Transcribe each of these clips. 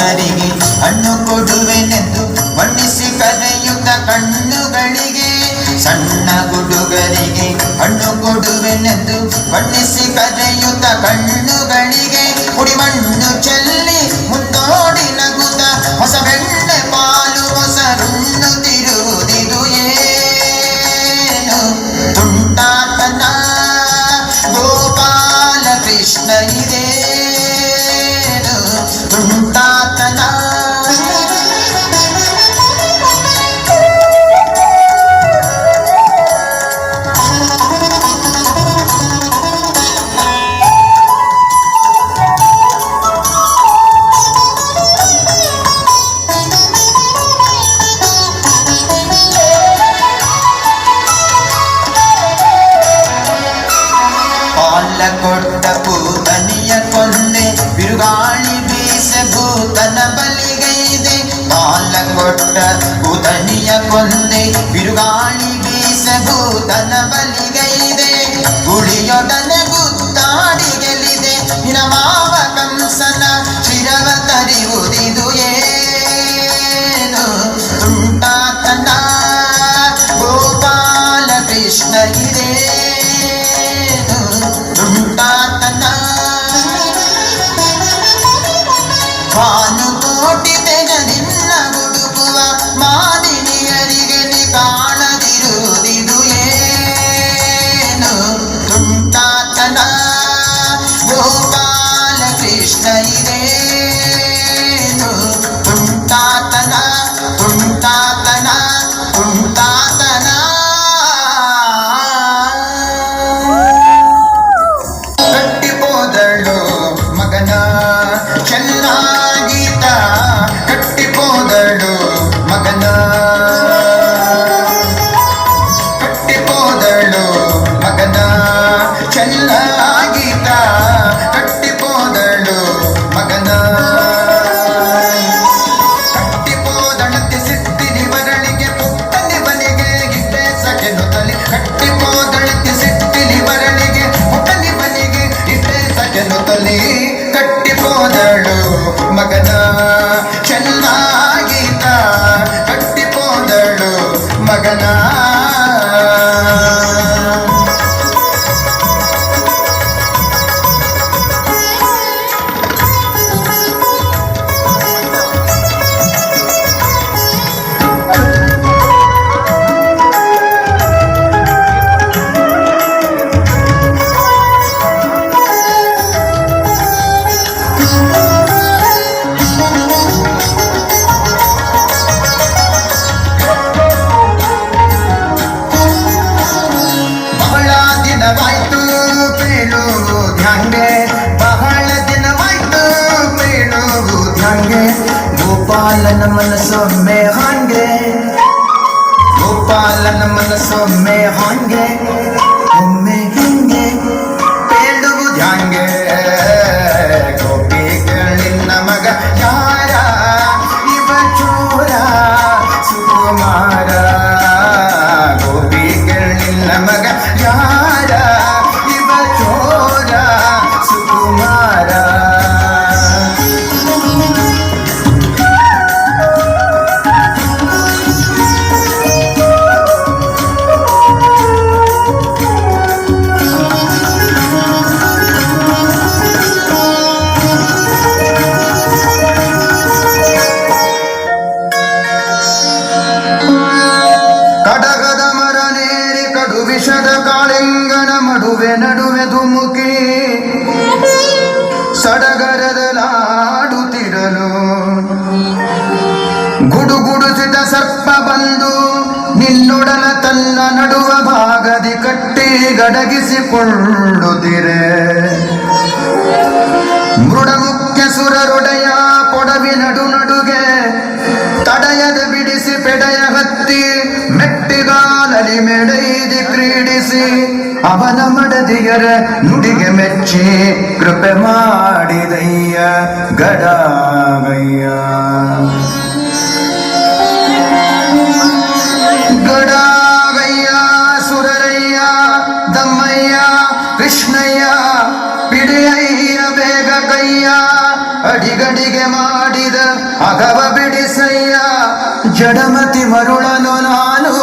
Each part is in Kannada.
அருகில் அண்ணு கொடுவேன் என்று ದೂತನ ಬಲಿಗೈದೆ ಗುಳಿಯೊಡನೆ ಗುತ್ತಾಡಿ ಗೆಲಿದೆ ನಿನ ಮಾವ ಕಂಸನ ಶಿರವ ತರಿಯುವುದಿದು ಏನು? ತುಂಟಾತನ ಗೋಪಾಲ ಕೃಷ್ಣ ಇದೇನು ತುಂಟಾತನ ಭಾನು man. ಮುಸಿದ ಸರ್ಪ ಬಂದು ನಿನ್ನೊಡನ ತನ್ನ ನಡುವ ಭಾಗದಿ ಕಟ್ಟಿ ಗಡಗಿಸಿಕೊಳ್ಳುದಿರೆ. ಮೃಡ ಮುಖ್ಯ ಸುರರುಡೆಯ ಕೊಡವಿ ನಡು ನಡುಗೆ ತಡೆಯದೆ ಬಿಡಿಸಿ ಪೆಡೆಯ ಹತ್ತಿ ಮೆಟ್ಟಿಗಾಲಲಿ ಮೆಡೈದಿ ಕ್ರೀಡಿಸಿ ಅವನ ಮಡದಿಯರ ನುಡಿಗೆ ಮೆಚ್ಚಿ ಕೃಪೆ ಮಾಡಿದಯ್ಯ ಗಡಾಗಯ್ಯ. ವೆಂಕಟಾವಯ್ಯ ಸುರರಯ್ಯ, ದಮ್ಮಯ್ಯ, ಕೃಷ್ಣಯ್ಯ ಬಿಡಿಯಯ್ಯ ಬೇಗ ಕೈಯ ಅಡಿಗಡಿಗೆ ಮಾಡಿದ ಅಗವ ಬಿಡಿಸಯ್ಯ, ಜಡಮತಿ ಮರುಳನು ನಾನು,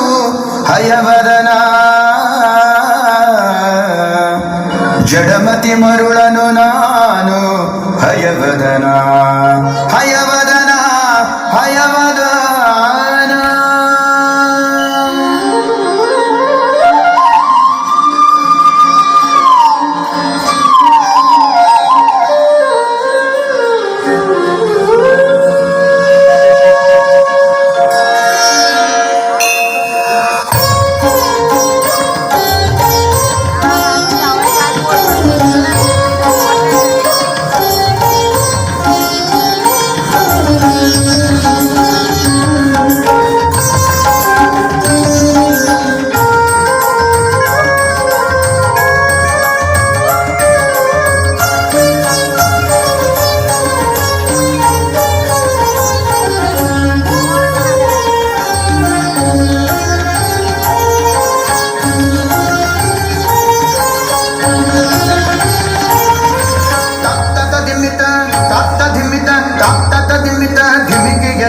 ಹಯವದನ. ಜಡಮತಿ ಮರುಳನು ನಾನು, ಹಯವದನ.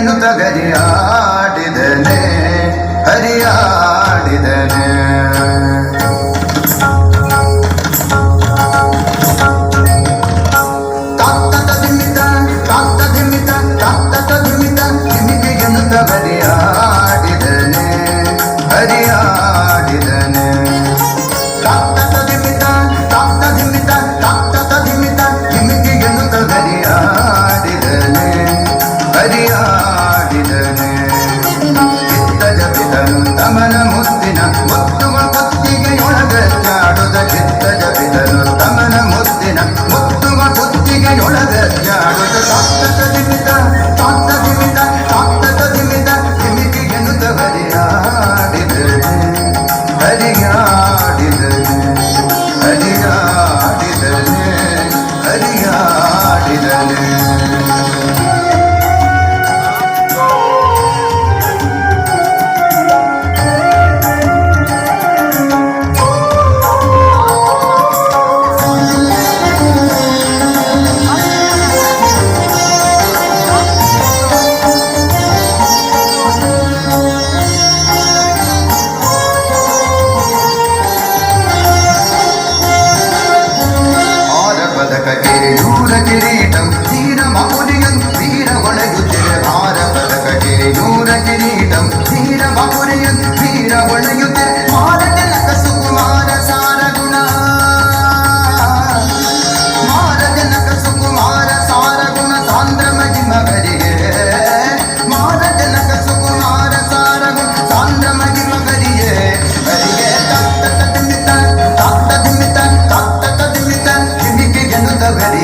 no tagaria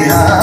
Yeah.